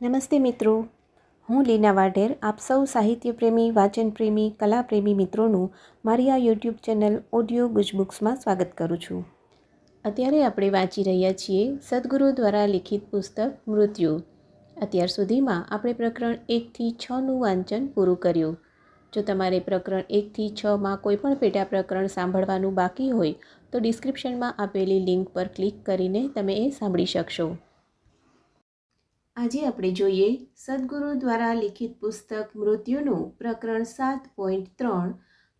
નમસ્તે મિત્રો. હું લીના વાઢેર, આપ સૌ સાહિત્ય પ્રેમી વાચન પ્રેમી કલા પ્રેમી મિત્રોનું મારી આ યુટ્યુબ ચેનલ ઓડિયો ગુજબુક્સમાં સ્વાગત કરું છું. અત્યારે આપણે વાંચી રહ્યા છીએ સદગુરુ દ્વારા લિખિત પુસ્તક મૃત્યુ. અત્યાર સુધીમાં આપણે પ્રકરણ એકથી છનું વાંચન પૂરું કર્યું. જો તમારે પ્રકરણ એકથી છમાં કોઈપણ પેટા પ્રકરણ સાંભળવાનું બાકી હોય, તો ડિસ્ક્રિપ્શનમાં આપેલી લિંક પર ક્લિક કરીને તમે એ સાંભળી શકશો. આજે આપણે જોઈએ સદગુરુ દ્વારા લિખિત પુસ્તક મૃત્યુનું પ્રકરણ સાત પોઈન્ટ ત્રણ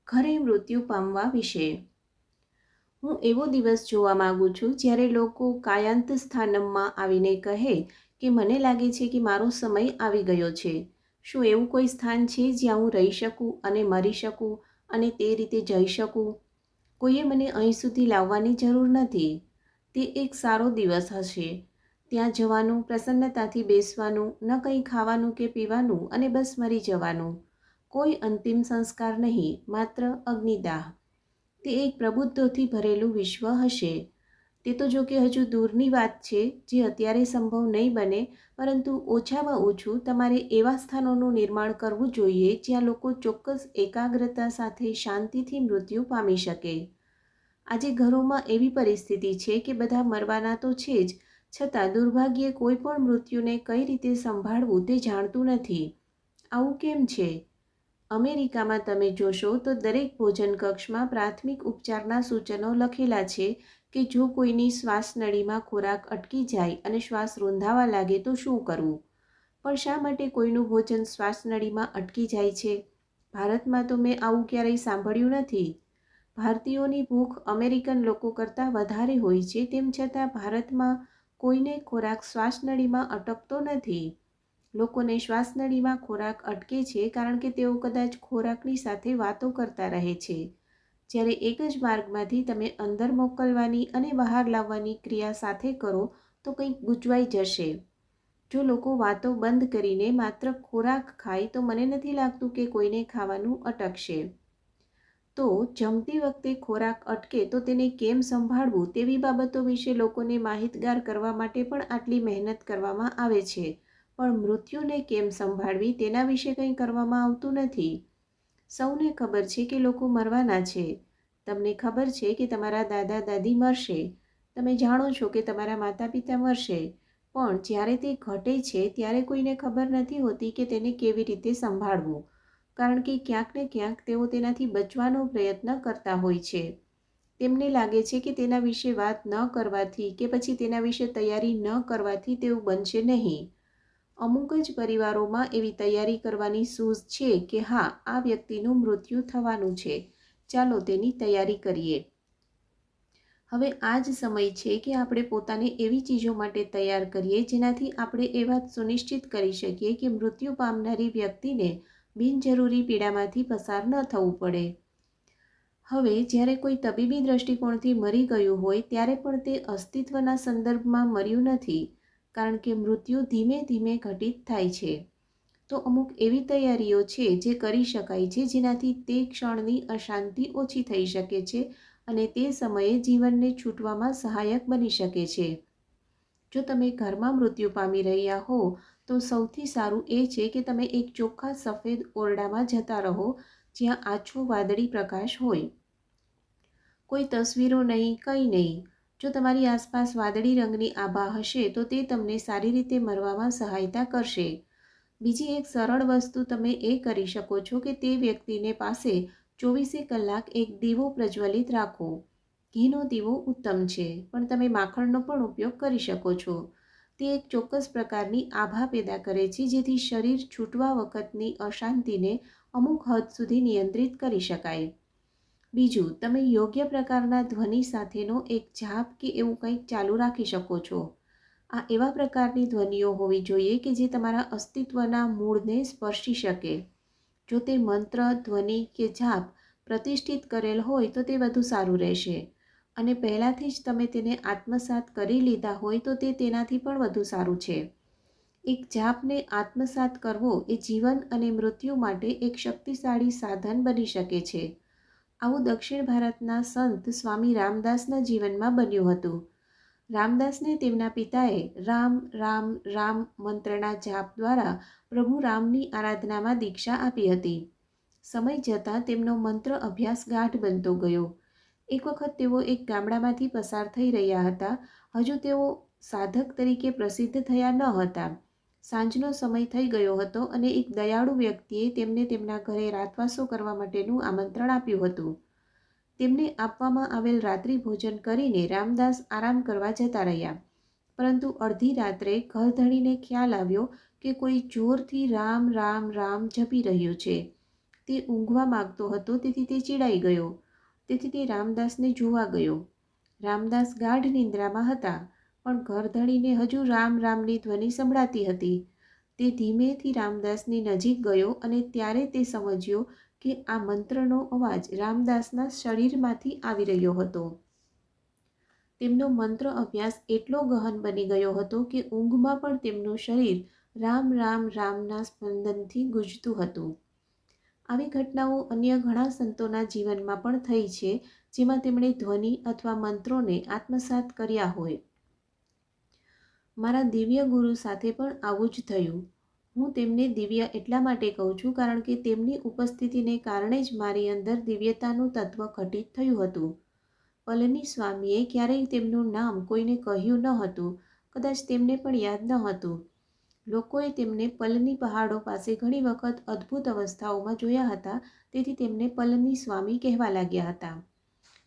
ઘરે મૃત્યુ પામવા વિશે. હું એવો દિવસ જોવા માગું છું જ્યારે લોકો કાયાંત સ્થાનમમાં આવીને કહે કે મને લાગે છે કે મારો સમય આવી ગયો છે. શું એવું કોઈ સ્થાન છે જ્યાં હું રહી શકું અને મરી શકું અને તે રીતે જઈ શકું? કોઈએ મને અહીં સુધી લાવવાની જરૂર નથી. તે એક સારો દિવસ હશે. ત્યાં જવાનું, પ્રસન્નતાથી બેસવાનું, ન કંઈ ખાવાનું કે પીવાનું અને બસ મરી જવાનું. કોઈ અંતિમ સંસ્કાર નહીં, માત્ર અગ્નિદાહ. તે એક પ્રબુદ્ધોથી ભરેલું વિશ્વ હશે. તે તો જો કે હજુ દૂરની વાત છે, જે અત્યારે સંભવ નહીં બને, પરંતુ ઓછામાં ઓછું તમારે એવા સ્થાનોનું નિર્માણ કરવું જોઈએ, જ્યાં લોકો ચોક્કસ એકાગ્રતા સાથે શાંતિથી મૃત્યુ પામી શકે. આજે ઘરોમાં એવી પરિસ્થિતિ છે કે બધા મરવાના તો છે જ છતાં દુર્ભાગ્યે કોઈ પણ મૃત્યુને કઈ રીતે સંભાળવું તે જાણતું નથી. આવું કેમ છે? અમેરિકામાં તમે જોશો તો દરેક ભોજન કક્ષમાં પ્રાથમિક ઉપચારના સૂચનો લખેલા છે કે જો કોઈની શ્વાસનળીમાં ખોરાક અટકી જાય અને શ્વાસ રૂંધાવા લાગે તો શું કરવું? પણ શા માટે કોઈનું ભોજન શ્વાસનળીમાં અટકી જાય છે? ભારતમાં તો મેં આવું ક્યારેય સાંભળ્યું નથી. ભારતીયોની ભૂખ અમેરિકન લોકો કરતાં વધારે હોય છે તેમ છતાં ભારતમાં કોઈને ખોરાક શ્વાસનળીમાં અટકતો નથી. લોકોને શ્વાસનળીમાં ખોરાક અટકે છે કારણ કે તેઓ કદાચ ખોરાકની સાથે વાતો કરતા રહે છે. જ્યારે એક જ માર્ગમાંથી તમે અંદર મોકલવાની અને બહાર લાવવાની ક્રિયા સાથે કરો, તો કંઈક ગૂંચવાઈ જશે. જો લોકો વાતો બંધ કરીને માત્ર ખોરાક ખાય, તો મને નથી લાગતું કે કોઈને ખાવાનું અટકશે. તો જમતી વખતે ખોરાક અટકે તો તેને કેમ સંભાળવું તેવી બાબતો વિશે લોકોને માહિતગાર કરવા માટે પણ આટલી મહેનત કરવામાં આવે છે. પણ મૃત્યુને કેમ સંભાળવી તેના વિશે કંઈ કરવામાં આવતું નથી. સૌને ખબર છે કે લોકો મરવાના છે. તમને ખબર છે કે તમારા દાદા દાદી મરશે. તમે જાણો છો કે તમારા માતા પિતા મરશે. પણ જ્યારે તે ઘટે છે ત્યારે કોઈને ખબર નથી હોતી કે તેને કેવી રીતે સંભાળવું. કારણ કે ક્યાંક ને ક્યાંક તેઓ તેનાથી બચવાનો પ્રયત્ન કરતા હોય છે. તેમને લાગે છે કે તેના વિશે વાત ન કરવાથી કે પછી તેના વિશે તૈયારી ન કરવાથી તેવું બનશે નહીં. અમુક જ પરિવારોમાં એવી તૈયારી કરવાની સૂઝ છે કે હા, આ વ્યક્તિનું મૃત્યુ થવાનું છે. ચાલો તેની તૈયારી કરીએ. હવે આ જ સમય છે કે આપણે પોતાને એવી ચીજો માટે તૈયાર કરીએ જેનાથી આપણે એ વાત સુનિશ્ચિત કરી શકીએ કે મૃત્યુ પામનારી વ્યક્તિને બિનજરૂરી પીડામાંથી પસાર ન થવું પડે. હવે જ્યારે કોઈ તબીબી દૃષ્ટિકોણથી મરી ગયું હોય ત્યારે પણ તે અસ્તિત્વના સંદર્ભમાં મર્યું નથી, કારણ કે મૃત્યુ ધીમે ધીમે ઘટિત થાય છે. તો અમુક એવી તૈયારીઓ છે જે કરી શકાય છે જેનાથી તે ક્ષણની અશાંતિ ઓછી થઈ શકે છે અને તે સમયે જીવનને છૂટવામાં સહાયક બની શકે છે. જો તમે ઘરમાં મૃત્યુ પામી રહ્યા હો તો સૌથી સારું એ છે કે તમે એક ચોખ્ખા સફેદ ઓરડામાં જતા રહો, જ્યાં આછો વાદળી પ્રકાશ હોય. કોઈ તસવીરો નહીં, કંઈ નહીં. જો તમારી આસપાસ વાદળી રંગની આભા હશે, તો તે તમને સારી રીતે મરવામાં સહાયતા કરશે. બીજી એક સરળ વસ્તુ તમે એ કરી શકો છો કે તે વ્યક્તિને પાસે ચોવીસે કલાક એક દીવો પ્રજ્વલિત રાખો. ઘીનો દીવો ઉત્તમ છે, પણ તમે માખણનો પણ ઉપયોગ કરી શકો છો. તે એક ચોક્કસ પ્રકારની આભા પેદા કરે છે, જેથી શરીર છૂટવા વખતની અશાંતિને અમુક હદ સુધી નિયંત્રિત કરી શકાય. બીજું, તમે યોગ્ય પ્રકારના ધ્વનિ સાથેનો એક જાપ કે એવું કંઈક ચાલુ રાખી શકો છો. આ એવા પ્રકારની ધ્વનિઓ હોવી જોઈએ કે જે તમારા અસ્તિત્વના મૂળને સ્પર્શી શકે. જો તે મંત્ર, ધ્વનિ કે જાપ પ્રતિષ્ઠિત કરેલ હોય તો તે વધુ સારું રહેશે. અને પહેલાંથી જ તમે તેને આત્મસાત કરી લીધા હોય તો તે તેનાથી પણ વધુ સારું છે. એક જાપને આત્મસાત કરવો એ જીવન અને મૃત્યુ માટે એક શક્તિશાળી સાધન બની શકે છે. આવું દક્ષિણ ભારતના સંત સ્વામી રામદાસના જીવનમાં બન્યું હતું. રામદાસને તેમના પિતાએ રામ રામ રામ મંત્રના જાપ દ્વારા પ્રભુ રામની આરાધનામાં દીક્ષા આપી હતી. સમય જતાં તેમનો મંત્ર અભ્યાસ ગાઢ બનતો ગયો. એક વખત તેઓ એક ગામડામાંથી પસાર થઈ રહ્યા હતા. હજુ તેઓ સાધક તરીકે પ્રસિદ્ધ થયા ન હતા. સાંજનો સમય થઈ ગયો હતો અને એક દયાળુ વ્યક્તિએ તેમને તેમના ઘરે રાતવાસો કરવા માટેનું આમંત્રણ આપ્યું હતું. તેમને આપવામાં આવેલ રાત્રિ ભોજન કરીને રામદાસ આરામ કરવા જતા રહ્યા. પરંતુ અડધી રાત્રે ઘરધણીને ખ્યાલ આવ્યો કે કોઈ જોરથી રામ રામ રામ જપી રહ્યું છે. તે ઊંઘવા માગતો હતો, તેથી તે ચીડાઈ ગયો. તેથી તે રામદાસને જોવા ગયો. રામદાસ ગાઢ નિંદ્રામાં હતા, પણ ઘરધણીને હજુ રામ રામની ધ્વનિ સંભળાતી હતી. તે ધીમેથી રામદાસની નજીક ગયો અને ત્યારે તે સમજ્યો કે આ મંત્રનો અવાજ રામદાસના શરીરમાંથી આવી રહ્યો હતો. તેમનો મંત્ર અભ્યાસ એટલો ગહન બની ગયો હતો કે ઊંઘમાં પણ તેમનું શરીર રામ રામ રામના સ્પંદનથી ગુંજતું હતું. આવી ઘટનાઓ અન્ય ઘણા સંતોના જીવનમાં પણ થઈ છે, જેમાં તેમણે ધ્વનિ અથવા મંત્રોને આત્મસાત કર્યા હોય. મારા દિવ્ય ગુરુ સાથે પણ આવું જ થયું. હું તેમને દિવ્ય એટલા માટે કહું છું કારણ કે તેમની ઉપસ્થિતિને કારણે જ મારી અંદર દિવ્યતાનું તત્વ ઘટિત થયું હતું. પલની સ્વામીએ ક્યારેય તેમનું નામ કોઈને કહ્યું ન હતું, કદાચ તેમને પણ યાદ ન હતું. લોકોએ તેમને પલની પહાડો પાસે ઘણી વખત અદ્ભુત અવસ્થાઓમાં જોયા હતા, તેથી તેમને પલની સ્વામી કહેવા લાગ્યા હતા.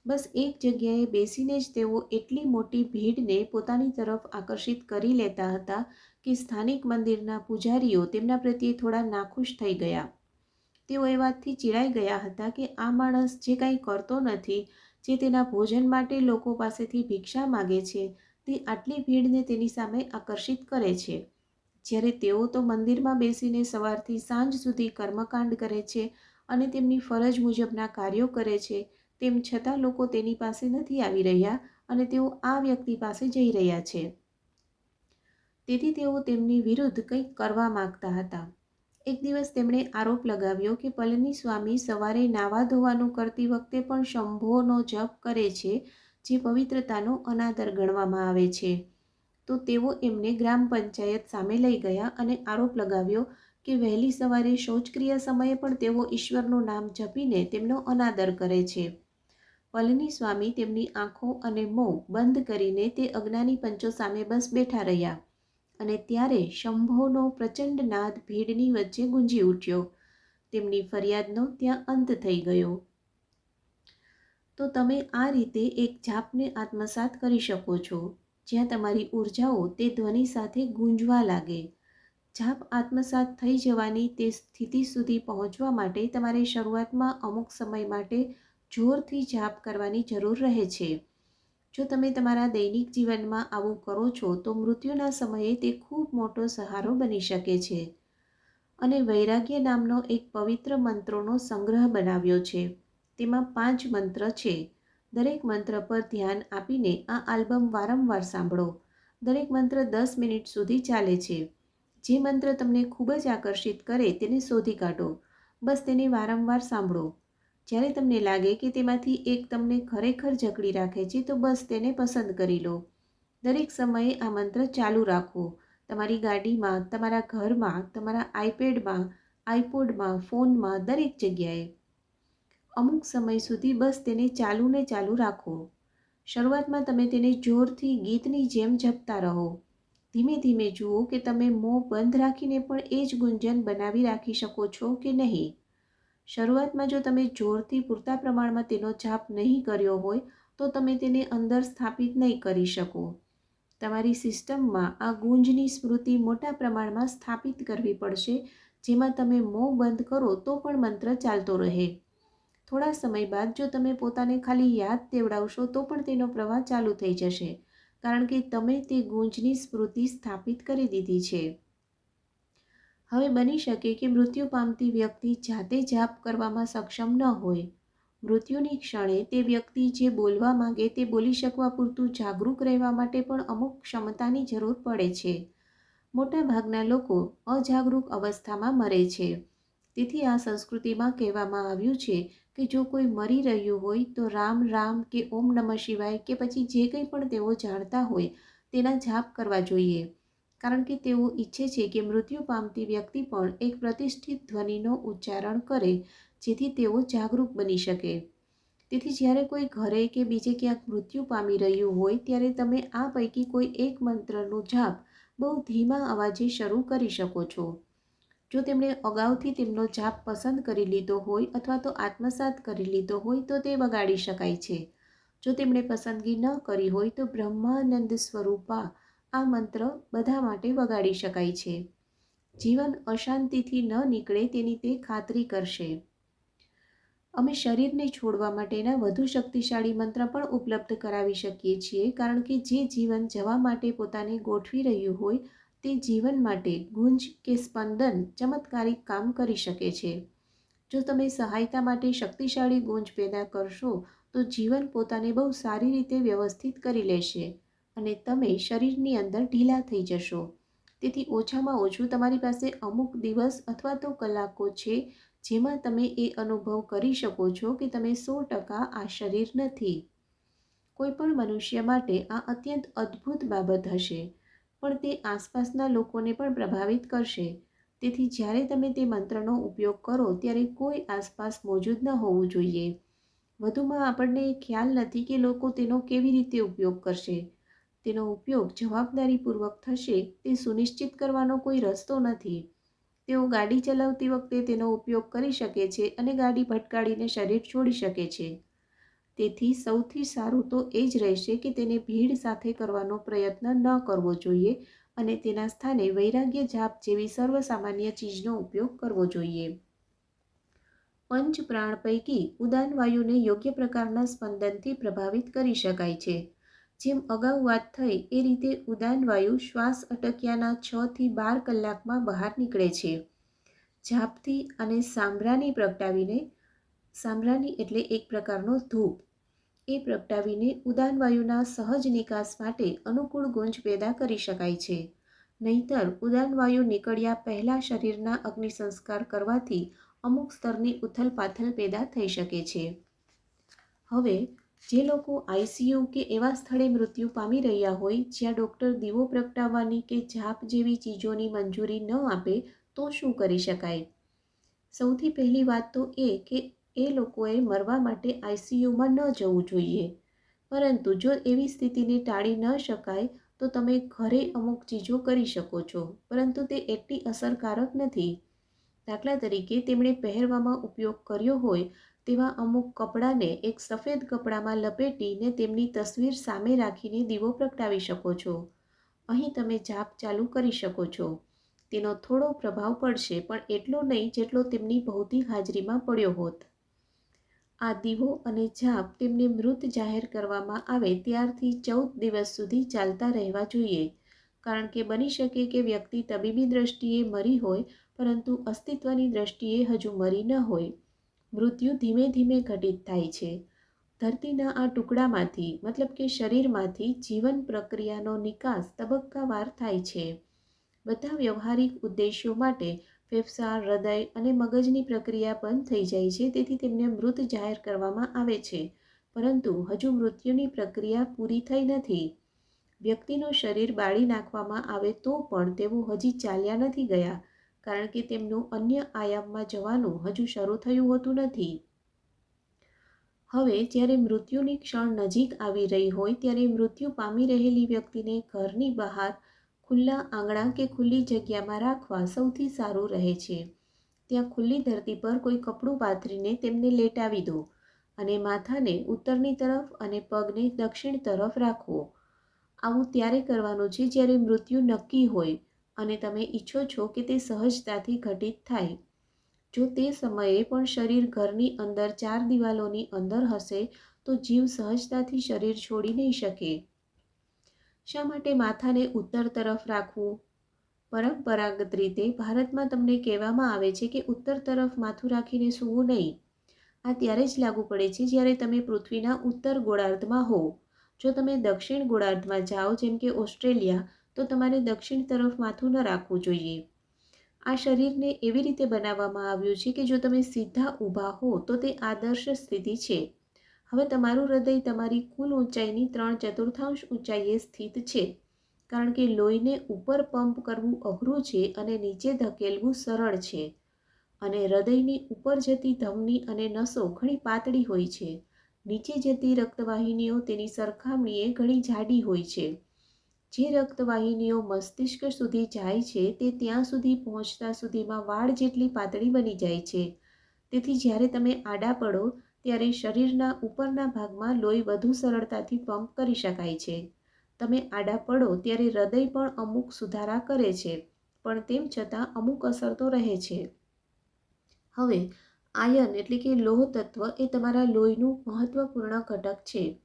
બસ એક જગ્યાએ બેસીને જ તેઓ એટલી મોટી ભીડને પોતાની તરફ આકર્ષિત કરી લેતા હતા કે સ્થાનિક મંદિરના પૂજારીઓ તેમના પ્રત્યે થોડા નાખુશ થઈ ગયા. તેઓ એ વાતથી ચીડાઈ ગયા હતા કે આ માણસ જે કાંઈ કરતો નથી, જે તેના ભોજન માટે લોકો પાસેથી ભિક્ષા માગે છે, તે આટલી ભીડને તેની સામે આકર્ષિત કરે છે. જ્યારે તેઓ તો મંદિરમાં બેસીને સવારથી સાંજ સુધી કર્મકાંડ કરે છે અને તેમની ફરજ મુજબના કાર્યો કરે છે, તેમ છતાં લોકો તેની પાસે નથી આવી રહ્યા અને તેઓ આ વ્યક્તિ પાસે જઈ રહ્યા છે. તેથી તેઓ તેમની વિરુદ્ધ કંઈક કરવા માગતા હતા. એક દિવસ તેમણે આરોપ લગાવ્યો કે પલની સ્વામી સવારે નાવા ધોવાનું કરતી વખતે પણ શંભોનો જપ કરે છે, જે પવિત્રતાનો અનાદર ગણવામાં આવે છે. તો તેઓ એમને ગ્રામ પંચાયત સામે લઈ ગયા અને આરોપ લગાવ્યો કે વહેલી સવારે શૌચક્રિયા સમયે પણ તેઓ ઈશ્વરનું નામ જપીને તેમનો અનાદર કરે છે. પલની સ્વામી તેમની આંખો અને મોં બંધ કરીને તે અજ્ઞાની પંચો સામે બસ બેઠા રહ્યા અને ત્યારે શંભોનો પ્રચંડ નાદ ભીડની વચ્ચે ગુંજી ઉઠ્યો. તેમની ફરિયાદનો ત્યાં અંત થઈ ગયો. તો તમે આ રીતે એક જાપને આત્મસાત કરી શકો છો. જ્યાં તમારી ઉર્જાઓ તે ધ્વનિ સાથે ગુંજવા લાગે. જાપ આત્મસાત થઈ જવાની તે સ્થિતિ સુધી પહોંચવા માટે તમારે શરૂઆતમાં અમુક સમય માટે જોરથી જાપ કરવાની જરૂર રહે છે. જો તમે તમારા દૈનિક જીવનમાં આવું કરો છો, તો મૃત્યુના સમયે તે ખૂબ મોટો સહારો બની શકે છે. અને વૈરાગ્ય નામનો એક પવિત્ર મંત્રોનો સંગ્રહ બનાવ્યો છે. તેમાં પાંચ મંત્ર છે. દરેક મંત્ર પર ધ્યાન આપીને આ આલ્બમ વારંવાર સાંભળો. દરેક મંત્ર દસ મિનિટ સુધી ચાલે છે. જે મંત્ર તમને ખૂબ જ આકર્ષિત કરે તેને શોધી કાઢો. બસ તેને વારંવાર સાંભળો. જ્યારે તમને લાગે કે તેમાંથી એક તમને ખરેખર જકડી રાખે છે, તો બસ તેને પસંદ કરી લો. દરેક સમયે આ મંત્ર ચાલુ રાખો. તમારી ગાડીમાં, તમારા ઘરમાં, તમારા આઈપેડમાં, આઈપોડમાં, ફોનમાં, દરેક જગ્યાએ. અમુક સમય સુધી બસ તેને ચાલુ ને ચાલુ રાખો. શરૂઆતમાં તમે તેને જોરથી ગીતની જેમ જપતા રહો. ધીમે ધીમે જુઓ કે તમે મોં બંધ રાખીને પણ એ જ ગુંજન બનાવી રાખી શકો છો કે નહીં. શરૂઆતમાં જો તમે જોરથી પૂરતા પ્રમાણમાં તેનો જાપ નહીં કર્યો હોય, તો તમે તેને અંદર સ્થાપિત નહીં કરી શકો. તમારી સિસ્ટમમાં આ ગુંજની સ્મૃતિ મોટા પ્રમાણમાં સ્થાપિત કરવી પડશે, જેમાં તમે મોં બંધ કરો તો પણ મંત્ર ચાલતો રહે. થોડા સમય બાદ જો તમે પોતાને ખાલી યાદ તેવડાવશો, તો પણ તેનો પ્રવાહ ચાલુ થઈ જશે, કારણ કે તમે તે ગુંજની સ્મૃતિ સ્થાપિત કરી દીધી છે. હવે બની શકે કે મૃત્યુ પામતી વ્યક્તિ જાતે જાપ કરવામાં સક્ષમ ન હોય. મૃત્યુની ક્ષણે તે વ્યક્તિ જે બોલવા માંગે તે બોલી શકવા પૂરતું જાગૃત રહેવા માટે પણ અમુક ક્ષમતાની જરૂર પડે છે. મોટાભાગના લોકો અજાગૃત અવસ્થામાં મરે છે. તેથી આ સંસ્કૃતિમાં કહેવામાં આવ્યું છે કે જો કોઈ મરી રહ્યું હોય તો રામ રામ કે ઓમ નમઃ શિવાય કે પછી જે કંઈ પણ તેઓ જાણતા હોય તેના જાપ કરવા જોઈએ. કારણ કે તેઓ ઈચ્છે છે કે મૃત્યુ પામતી વ્યક્તિ પણ એક પ્રતિષ્ઠિત ધ્વનિનો ઉચ્ચારણ કરે, જેથી તેઓ જાગૃત બની શકે. તેથી જ્યારે કોઈ ઘરે કે બીજે ક્યાંક મૃત્યુ પામી રહ્યું હોય ત્યારે તમે આ પૈકી કોઈ એક મંત્રનો જાપ બહુ ધીમા અવાજે શરૂ કરી શકો છો. જો તેમણે અગાઉથી તેમનો જાપ પસંદ કરી લીધો હોય અથવા તો આત્મસાત કરી લીધો હોય તો તે બગાડી શકાય છે. જો તેમણે પસંદગી ન કરી હોય તો બ્રહ્માનંદ સ્વરૂપા આ મંત્ર બધા માટે વગાડી શકાય છે. જીવન અશાંતિથી ન નીકળે તેની તે ખાતરી કરશે. અમે શરીરને છોડવા માટેના વધુ શક્તિશાળી મંત્ર પણ ઉપલબ્ધ કરાવી શકીએ છીએ, કારણ કે જે જીવન જવા માટે પોતાને ગોઠવી રહ્યું હોય તે જીવન માટે ગુંજ કે સ્પંદન ચમત્કારિક કામ કરી શકે છે. જો તમે સહાયતા માટે શક્તિશાળી ગુંજ પેદા કરશો, તો જીવન પોતાને બહુ સારી રીતે વ્યવસ્થિત કરી લેશે અને તમે શરીરની અંદર ઢીલા થઈ જશો. તેથી ઓછામાં ઓછું તમારી પાસે અમુક દિવસ અથવા તો કલાકો છે, જેમાં તમે એ અનુભવ કરી શકો છો કે તમે સો ટકા આ શરીર નથી. કોઈ પણ મનુષ્ય માટે આ અત્યંત અદ્ભુત બાબત હશે. પણ તે આસપાસના લોકોને પણ પ્રભાવિત કરશે. તેથી જ્યારે તમે તે મંત્રનો ઉપયોગ કરો, ત્યારે કોઈ આસપાસ મોજૂદ ન હોવું જોઈએ. વધુમાં આપણને ખ્યાલ નથી કે લોકો તેનો કેવી રીતે ઉપયોગ કરશે. તેનો ઉપયોગ જવાબદારીપૂર્વક થશે તે સુનિશ્ચિત કરવાનો કોઈ રસ્તો નથી. તેઓ ગાડી ચલાવતી વખતે તેનો ઉપયોગ કરી શકે છે અને ગાડી ભટકાડીને શરીર છોડી શકે છે. તેથી સૌથી સારું તો એ જ રહેશે કે તેને ભીડ સાથે કરવાનો પ્રયત્ન ન કરવો જોઈએ અને તેના સ્થાને વૈરાગ્ય જાપ જેવી સર્વસામાન્ય ચીજનો ઉપયોગ કરવો જોઈએ. પંચ પ્રાણ પૈકી ઉદાન વાયુને યોગ્ય પ્રકારના સ્પંદનથી પ્રભાવિત કરી શકાય છે. જેમ અગાઉ વાત થઈ, એ રીતે ઉદાન વાયુ શ્વાસ અટક્યાના છ થી બાર કલાકમાં બહાર નીકળે છે. ઝાપથી અને સાંભરાની પ્રગટાવીને, સાંભરાની એટલે એક પ્રકારનો ધૂપ. એ પ્રગટાવીને ઉદાન વાયુના સહજ નિકાસ માટે અનુકૂળ ગુંજ પેદા કરી શકાય છે. નહીતર, ઉદાન વાયુ નીકળ્યા પહેલાં શરીરના અગ્નિ સંસ્કાર કરવાથી અમુક સ્તરની ઉથલપાથલ પેદા થઈ શકે છે. હવે, જે લોકો આઈસીયુ કે એવા સ્થળે મૃત્યુ પામી રહ્યા હોય, જ્યાં ડૉક્ટર દીવો પ્રગટાવવાની કે જાપ જેવી ચીજોની મંજૂરી ન આપે, તો શું કરી શકાય? સૌથી પહેલી વાત તો એ કે એ લોકોએ મરવા માટે આઈસીયુમાં ન જવું જોઈએ. પરંતુ જો એવી સ્થિતિને ટાળી ન શકાય, તો તમે ઘરે અમુક ચીજો કરી શકો છો, પરંતુ તે એટલી અસરકારક નથી. દાખલા તરીકે, તેમણે પહેરવામાં ઉપયોગ કર્યો હોય તેવા અમુક કપડાને એક સફેદ કપડામાં લપેટીને તેમની તસવીર સામે રાખીને દીવો પ્રગટાવી શકો છો. અહીં તમે જાપ ચાલુ કરી શકો છો. તેનો થોડો પ્રભાવ પડશે, પણ એટલો નહીં જેટલો તેમની ભૌતિક હાજરીમાં પડ્યો હોત. આ દીવો અને જાપ તેમને મૃત જાહેર કરવામાં આવે ત્યારથી ચૌદ દિવસ સુધી ચાલતા રહેવા જોઈએ. કારણ કે બની શકે કે વ્યક્તિ તબીબી દ્રષ્ટિએ મરી હોય, પરંતુ અસ્તિત્વની દ્રષ્ટિએ હજુ મરી ન હોય. મૃત્યુ ધીમે ધીમે ઘટિત થાય છે. ધરતીના આ ટુકડામાંથી, મતલબ કે શરીરમાંથી, જીવન પ્રક્રિયાનો નિકાસ તબક્કાવાર થાય છે. બધા વ્યવહારિક ઉદ્દેશ્યો માટે ફેફસા, હૃદય અને મગજની પ્રક્રિયા બંધ થઈ જાય છે, તેથી તેમને મૃત જાહેર કરવામાં આવે છે. પરંતુ હજુ મૃત્યુની પ્રક્રિયા પૂરી થઈ નથી. વ્યક્તિનું શરીર બાળી નાખવામાં આવે તો પણ તેઓ હજી ચાલ્યા નથી ગયા, કારણ કે તેમનું અન્ય આયામમાં જવાનું હજુ શરૂ થયું હોતું નથી. હવે જ્યારે મૃત્યુની ક્ષણ નજીક આવી રહી હોય, ત્યારે મૃત્યુ પામી રહેલી વ્યક્તિને ઘરની બહાર ખુલ્લા આંગણા કે ખુલ્લી જગ્યામાં રાખવા સૌથી સારું રહે છે. ત્યાં ખુલ્લી ધરતી પર કોઈ કપડું પાથરીને તેમને લેટાવી દો અને માથાને ઉત્તરની તરફ અને પગને દક્ષિણ તરફ રાખવો આવું ત્યારે કરવાનું છે જ્યારે મૃત્યુ નક્કી હોય અને તમે ઈચ્છો છો કે તે સહજતાથી ઘટિત થાય. જો તે સમયે પણ શરીર ઘરની અંદર ચાર દિવાલોની અંદર હશે તો જીવ સહજતાથી શરીર છોડી નહીં શકે. શા માટે માથાને ઉત્તર તરફ રાખવું? પરંપરાગત રીતે ભારતમાં તમને કહેવામાં આવે છે કે ઉત્તર તરફ માથું રાખીને સૂવું નહીં. આ ત્યારે જ લાગુ પડે છે જ્યારે તમે પૃથ્વીના ઉત્તર ગોળાર્ધમાં હો જો તમે દક્ષિણ ગોળાર્ધમાં જાઓ, જેમ કે ઓસ્ટ્રેલિયા, તો તમારે દક્ષિણ તરફ માથું ન રાખવું જોઈએ. આ શરીરને એવી રીતે બનાવવામાં આવ્યું છે કે જો તમે સીધા ઊભા હો, તો તે આદર્શ સ્થિતિ છે. હવે તમારું હૃદય તમારી કુલ ઊંચાઈની ત્રણ ચતુર્થાંશ ઊંચાઈએ સ્થિત છે. કારણ કે લોહીને ઉપર પંપ કરવું અઘરું છે અને નીચે ધકેલવું સરળ છે. અને હૃદયની ઉપર જતી ધમની અને નસો ઘણી પાતળી હોય છે. નીચે જતી રક્તવાહિનીઓ તેની સરખામણીએ ઘણી જાડી હોય છે. જે રક્તવાહિનીઓ મસ્તિષ્ક સુધી જાય છે તે ત્યાં સુધી પહોંચતા સુધીમાં વાળ જેટલી પાતળી બની જાય છે. તેથી જ્યારે તમે આડા પડો ત્યારે શરીરના ઉપરના ભાગમાં લોહી વધુ સરળતાથી પંપ કરી શકાય છે. તમે આડા પડો ત્યારે હૃદય પણ અમુક સુધારા કરે છે, પણ તેમ છતાં અમુક અસર તો રહે છે. હવે, આયન એટલે કે લોહ તત્વ એ તમારા લોહીનું મહત્વપૂર્ણ ઘટક છે.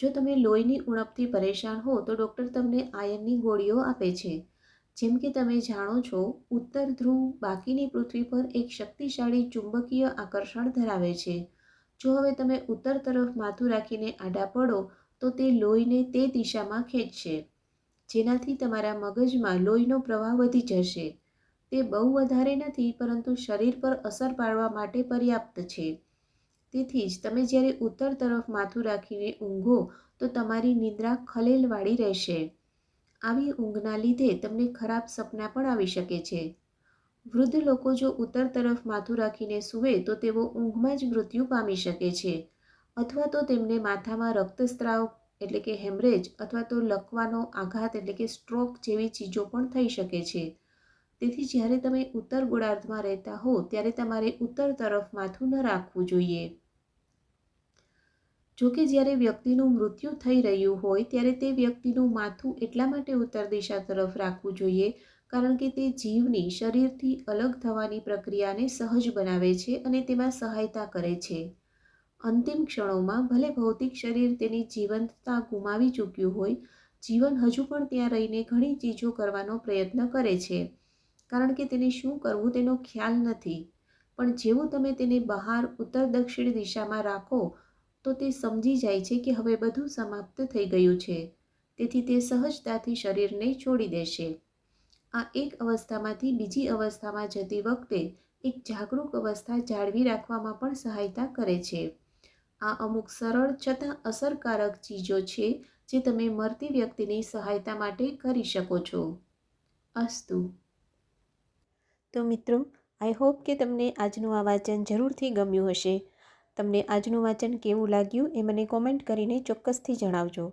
જો તમે લોહીની ઉણપથી પરેશાન હો તો ડૉક્ટર તમને આયનની ગોળીઓ આપે છે. જેમ કે તમે જાણો છો, ઉત્તર ધ્રુવ બાકીની પૃથ્વી પર એક શક્તિશાળી ચુંબકીય આકર્ષણ ધરાવે છે. જો હવે તમે ઉત્તર તરફ માથું રાખીને આડા પડો, તો તે લોહીને તે દિશામાં ખેંચશે. જેનાથી તમારા મગજમાં લોહીનો પ્રવાહ વધી જશે. તે બહુ વધારે નથી, પરંતુ શરીર પર અસર પાડવા માટે પર્યાપ્ત છે. તેથી જ તમે જ્યારે ઉત્તર તરફ માથું રાખીને ઊંઘો, તો તમારી નિદ્રા ખલેલવાળી રહેશે. આવી ઊંઘના લીધે તમને ખરાબ સપના પણ આવી શકે છે. વૃદ્ધ લોકો જો ઉત્તર તરફ માથું રાખીને સૂવે તો તેઓ ઊંઘમાં જ મૃત્યુ પામી શકે છે. અથવા તો તેમને માથામાં રક્તસ્રાવ એટલે કે હેમરેજ અથવા તો લકવાનો આઘાત એટલે કે સ્ટ્રોક જેવી ચીજો પણ થઈ શકે છે. તેથી જ્યારે તમે ઉત્તર ગોળાર્ધમાં રહેતા હો, ત્યારે તમારે ઉત્તર તરફ માથું ન રાખવું જોઈએ. જોકે જ્યારે વ્યક્તિનું મૃત્યુ થઈ રહ્યું હોય, ત્યારે તે વ્યક્તિનું માથું એટલા માટે ઉત્તર દિશા તરફ રાખવું જોઈએ કારણ કે તે જીવની શરીરથી અલગ થવાની પ્રક્રિયાને સહજ બનાવે છે અને તેમાં સહાયતા કરે છે. અંતિમ ક્ષણોમાં ભલે ભૌતિક શરીર તેની જીવંતતા ગુમાવી ચૂક્યું હોય, જીવન હજુ પણ ત્યાં રહીને ઘણી ચીજો કરવાનો પ્રયત્ન કરે છે. કારણ કે તેને શું કરવું તેનો ખ્યાલ નથી. પણ જેવું તમે તેને બહાર ઉત્તર દક્ષિણ દિશામાં રાખો, તો તે સમજી જાય છે કે હવે બધું સમાપ્ત થઈ ગયું છે. તેથી તે સહજતાથી શરીરને છોડી દેશે. આ એક અવસ્થામાંથી બીજી અવસ્થામાં જતી વખતે એક જાગૃત અવસ્થા જાળવી રાખવામાં પણ સહાયતા કરે છે. આ અમુક સરળ છતાં અસરકારક ચીજો છે જે તમે મરતી વ્યક્તિની સહાયતા માટે કરી શકો છો. અસ્તુ. તો મિત્રો, આઈ હોપ કે તમને આજનું આ વાંચન જરૂરથી ગમ્યું હશે. તમને આજનું વાંચન કેવું લાગ્યું એ મને કોમેન્ટ કરીને ચોક્કસથી જણાવજો.